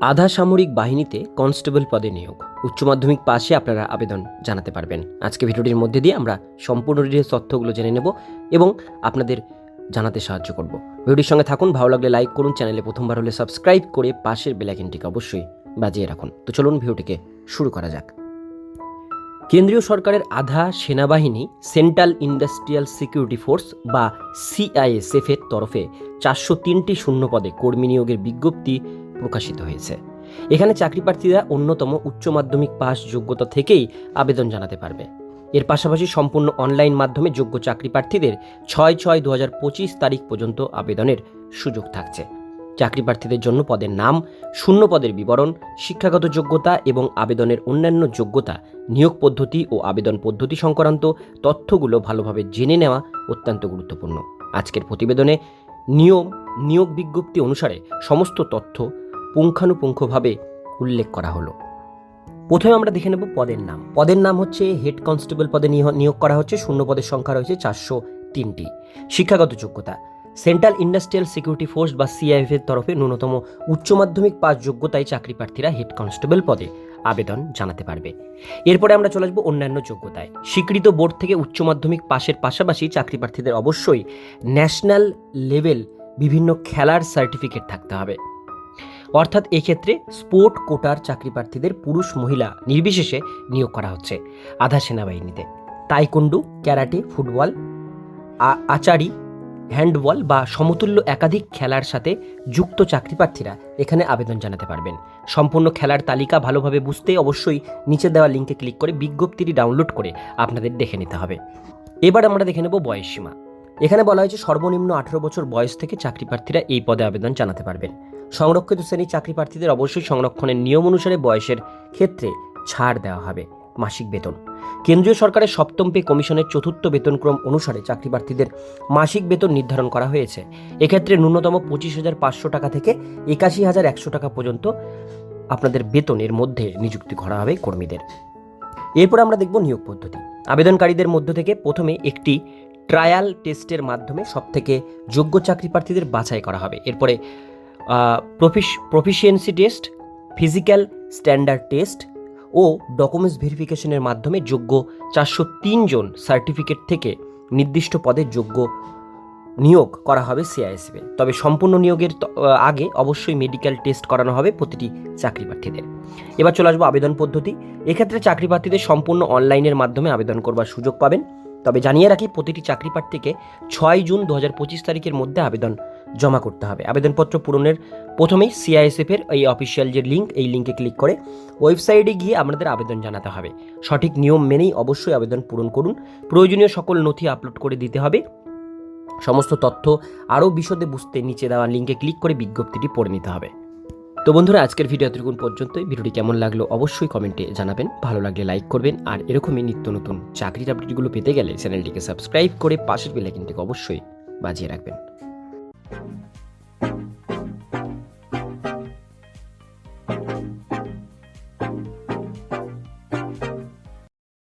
আধা সামরিক বাহিনীতে কনস্টেবল পদে নিয়োগ। উচ্চ মাধ্যমিক পাশে আপনারা আবেদন জানাতে পারবেন। আজকে ভিডিওটির মধ্যে দিয়ে আমরা সম্পূর্ণ ডিটেলস তথ্যগুলো জেনে নেব এবং আপনাদের জানাতে সাহায্য করব। ভিডিওটির সঙ্গে থাকুন, ভালো লাগলে লাইক করুন, চ্যানেলে প্রথমবার হলে সাবস্ক্রাইব করে পাশের বেলাইকনটিকে অবশ্যই বাজিয়ে রাখুন। তো চলুন ভিডিওটিকে শুরু করা যাক। কেন্দ্রীয় সরকারের আধা সেনাবাহিনী সেন্ট্রাল ইন্ডাস্ট্রিয়াল সিকিউরিটি ফোর্স বা সিআইএসএফ এর তরফে চারশো তিনটি শূন্য পদে কর্মী নিয়োগের বিজ্ঞপ্তি প্রকাশিত হয়েছে। এখানে চাকরি প্রার্থীরা অন্যতম উচ্চ মাধ্যমিক পাস যোগ্যতা থেকেই আবেদন জানাতে পারবে। এর পাশাপাশি সম্পূর্ণ অনলাইন মাধ্যমে যোগ্য চাকরি প্রার্থীদের ছয় ছয় দু হাজার পঁচিশ তারিখ পর্যন্ত আবেদনের সুযোগ থাকছে। চাকরি প্রার্থীদের জন্য পদের নাম, শূন্য পদের বিবরণ, শিক্ষাগত যোগ্যতা এবং আবেদনের অন্যান্য যোগ্যতা, নিয়োগ পদ্ধতি ও আবেদন পদ্ধতি সংক্রান্ত তথ্যগুলো ভালোভাবে জেনে নেওয়া অত্যন্ত গুরুত্বপূর্ণ। আজকের প্রতিবেদনে নিয়ম, নিয়োগ বিজ্ঞপ্তি অনুসারে সমস্ত তথ্য পুঙ্খানুপুঙ্খভাবে উল্লেখ করা হলো। প্রথমে আমরা দেখে নেব পদের নাম। পদের নাম হচ্ছে হেড কনস্টেবল পদে নিয়োগ করা হচ্ছে, শূন্য পদের সংখ্যা রয়েছে চারশো তিনটি। শিক্ষাগত যোগ্যতা। সেন্ট্রাল ইন্ডাস্ট্রিয়াল সিকিউরিটি ফোর্স বা সিআইএফ এর তরফে ন্যূনতম উচ্চ মাধ্যমিক পাস যোগ্যতায় চাকরি প্রার্থীরা হেড কনস্টেবল পদে আবেদন জানাতে পারবে। এরপরে আমরা চলে আসব অন্যান্য যোগ্যতায়। স্বীকৃত বোর্ড থেকে উচ্চ মাধ্যমিক পাশের পাশাপাশি চাকরি প্রার্থীদের অবশ্যই ন্যাশনাল লেভেল বিভিন্ন খেলার সার্টিফিকেট থাকতে হবে। অর্থাৎ এক্ষেত্রে স্পোর্ট কোটার চাকরি প্রার্থীদের পুরুষ মহিলা নির্বিশেষে নিয়োগ করা হচ্ছে আধা সেনাবাহিনীতে। Taekwondo, karate, football archery, handball বা সমতুল্য একাধিক খেলার সাথে যুক্ত চাকরি প্রার্থীরা এখানে আবেদন জানাতে পারবেন। সম্পূর্ণ খেলার তালিকা ভালোভাবে বুঝতে অবশ্যই নিচে দেওয়া লিঙ্কে ক্লিক করে বিজ্ঞপ্তিটি ডাউনলোড করে আপনাদের দেখে নিতে হবে। এবার আমরা দেখে নেব বয়সসীমা। এখানে বলা হয়েছে সর্বনিম্ন আঠেরো বছর বয়স থেকে চাকরি প্রার্থীরা এই পদে আবেদন জানাতে পারবেন। সংরক্ষিত শ্রেণির চাকরি প্রার্থীদের অবশ্যই সংরক্ষণের নিয়ম অনুসারে বয়সের ক্ষেত্রে ছাড় দেওয়া হবে মাসিক বেতন। কেন্দ্রীয় সরকারের সপ্তম পে কমিশনের চতুর্থ বেতনক্রম অনুসারে চাকরি প্রার্থীদের মাসিক বেতন নির্ধারণ করা হয়েছে। এক্ষেত্রে ন্যূনতম পঁচিশ হাজার পাঁচশো টাকা থেকে একাশি হাজার একশো টাকা পর্যন্ত আপনাদের বেতনের মধ্যে নিযুক্তি করা হবে কর্মীদের। এরপর আমরা দেখব নিয়োগ পদ্ধতি। আবেদনকারীদের মধ্য থেকে প্রথমে একটি ট্রায়াল টেস্টের মাধ্যমে সবথেকে যোগ্য চাকরি প্রার্থীদের বাছাই করা হবে। এরপরে proficiency test physical standard test ও ডকুমেন্টস ভেরিফিকেশনের মাধ্যমে যোগ্য চারশো জন সার্টিফিকেট থেকে নির্দিষ্ট পদের যোগ্য নিয়োগ করা হবে সিআইএসএফে তবে সম্পূর্ণ নিয়োগের আগে অবশ্যই মেডিকেল টেস্ট করানো হবে প্রতিটি চাকরি প্রার্থীদের এবার চলে আসব আবেদন পদ্ধতি। এক্ষেত্রে চাকরি প্রার্থীদের সম্পূর্ণ অনলাইনের মাধ্যমে আবেদন করবার সুযোগ পাবেন। তবে জানিয়ে রাখি, প্রতিটি চাকরি প্রার্থীকে ছয় জুন দু হাজার পঁচিশ তারিখের মধ্যে আবেদন জমা করতে হবে। আবেদনপত্র পূরণের প্রথমেই সিআইএসএফ এর এই অফিসিয়াল যে লিঙ্ক এই লিঙ্কে ক্লিক করে ওয়েবসাইটে গিয়ে আপনাদের আবেদন জানাতে হবে। সঠিক নিয়ম মেনেই অবশ্যই আবেদন পূরণ করুন। প্রয়োজনীয় সকল নথি আপলোড করে দিতে হবে। সমস্ত তথ্য আরও বিশদে বুঝতে নিচে দেওয়া লিঙ্কে ক্লিক করে বিজ্ঞপ্তিটি পড়ে নিতে হবে। তো বন্ধুরা, আজকের ভিডিও এতটুকুন পর্যন্তই। ভিডিওটি কেমন লাগল অবশ্যই কমেন্টে জানাবেন। ভালো লাগলে লাইক করবেন। আর এরকমই নিত্য নতুন চাকরির আপডেটগুলো পেতে গেলে চ্যানেলটিকে সাবস্ক্রাইব করে পাশের বেলাইকিনটিকে অবশ্যই বাজিয়ে রাখবেন। Thank you.